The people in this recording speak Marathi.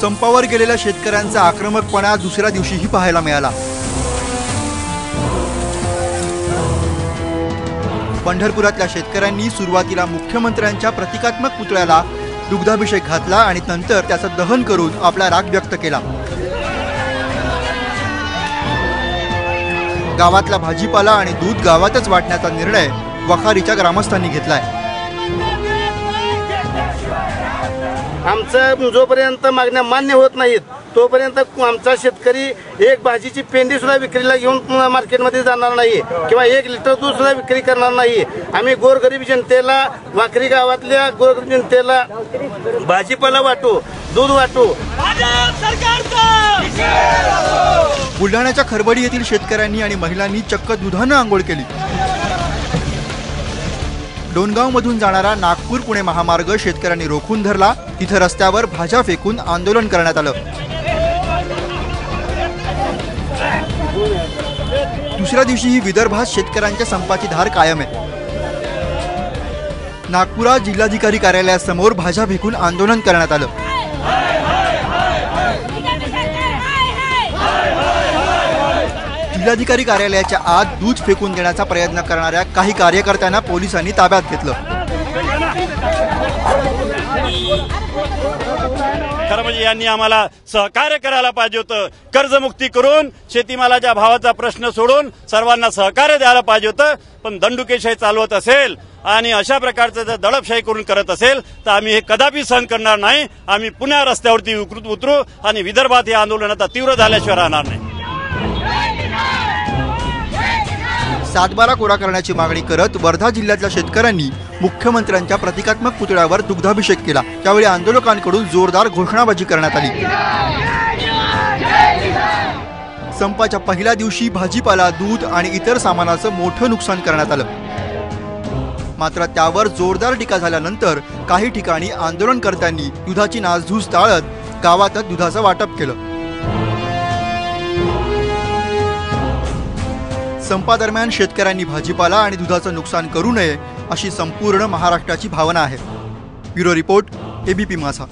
संपावर गेलेल्या शेतकऱ्यांचा आक्रमकपणा दुसऱ्या दिवशीही पाहायला मिळाला. पंढरपुरातल्या शेतकऱ्यांनी सुरुवातीला मुख्यमंत्र्यांच्या प्रतिकात्मक पुतळ्याला दुग्धाभिषेक घातला आणि नंतर त्याचं दहन करून आपला राग व्यक्त केला. गावातला भाजीपाला आणि दूध गावातच वाटण्याचा निर्णय वखारीच्या ग्रामस्थांनी घेतलाय. आमचं जोपर्यंत मागण्या मान्य होत नाहीत तोपर्यंत आमचा शेतकरी एक भाजीची पेंडी सुद्धा विक्रीला घेऊन मार्केटमध्ये जाणार नाही किंवा एक लिटर दूध सुद्धा विक्री करणार नाही. आम्ही गोरगरीब जनतेला वाकरी गावातल्या गोरगरीब जनतेला भाजीपाला वाटू दूध वाटू. बुलढाण्याच्या खरबडी येथील शेतकऱ्यांनी आणि महिलांनी चक्क दुधानं आंघोळ केली. डोनगावमधून जाणारा नागपूर पुणे महामार्ग शेतकऱ्यांनी रोखून धरला. तिथं रस्त्यावर भाज्या फेकून आंदोलन करण्यात आलं. दुसऱ्या दिवशीही विदर्भात शेतकऱ्यांच्या संपाची धार कायम आहे. नागपुरात जिल्हाधिकारी कार्यालयासमोर भाज्या फेकून आंदोलन करण्यात आलं. जिल्हाधिकारी कार्यालयाच्या आत दूध फेकून देण्याचा प्रयत्न करणाऱ्या काही कार्यकर्त्यांना पोलिसांनी ताब्यात घेतलं. खरं म्हणजे यांनी आम्हाला सहकार्य करायला पाहिजे होतं. कर्जमुक्ती करून शेतीमालाच्या भावाचा प्रश्न सोडून सर्वांना सहकार्य द्यायला पाहिजे होतं. पण दंडुकेशाही चालवत असेल आणि अशा प्रकारचं जर दडपशाही करून करत असेल तर आम्ही हे कदापि सहन करणार नाही. आम्ही पुण्या रस्त्यावरती उतरू उतरू आणि विदर्भात हे आंदोलन आता तीव्र झाल्याशिवाय राहणार नाही. सातबारा कोरा करण्याची मागणी करत वर्धा जिल्ह्यातल्या शेतकऱ्यांनी मुख्यमंत्र्यांच्या प्रतिकात्मक पुतळ्यावर दुग्धाभिषेक केला. त्यावेळी आंदोलकांकडून जोरदार घोषणाबाजी करण्यात आली. संपाच्या पहिल्या दिवशी भाजीपाला दूध आणि इतर सामानाचं मोठं नुकसान करण्यात आलं. मात्र त्यावर जोरदार टीका झाल्यानंतर काही ठिकाणी आंदोलनकर्त्यांनी दुधाची नासधूस टाळत गावातच दुधाचं वाटप केलं. संपादरम्यान शेतकऱ्यांनी भाजीपाला आणि दुधाचं नुकसान करू नये अशी संपूर्ण महाराष्ट्राची भावना आहे. ब्युरो रिपोर्ट एबीपी माझा.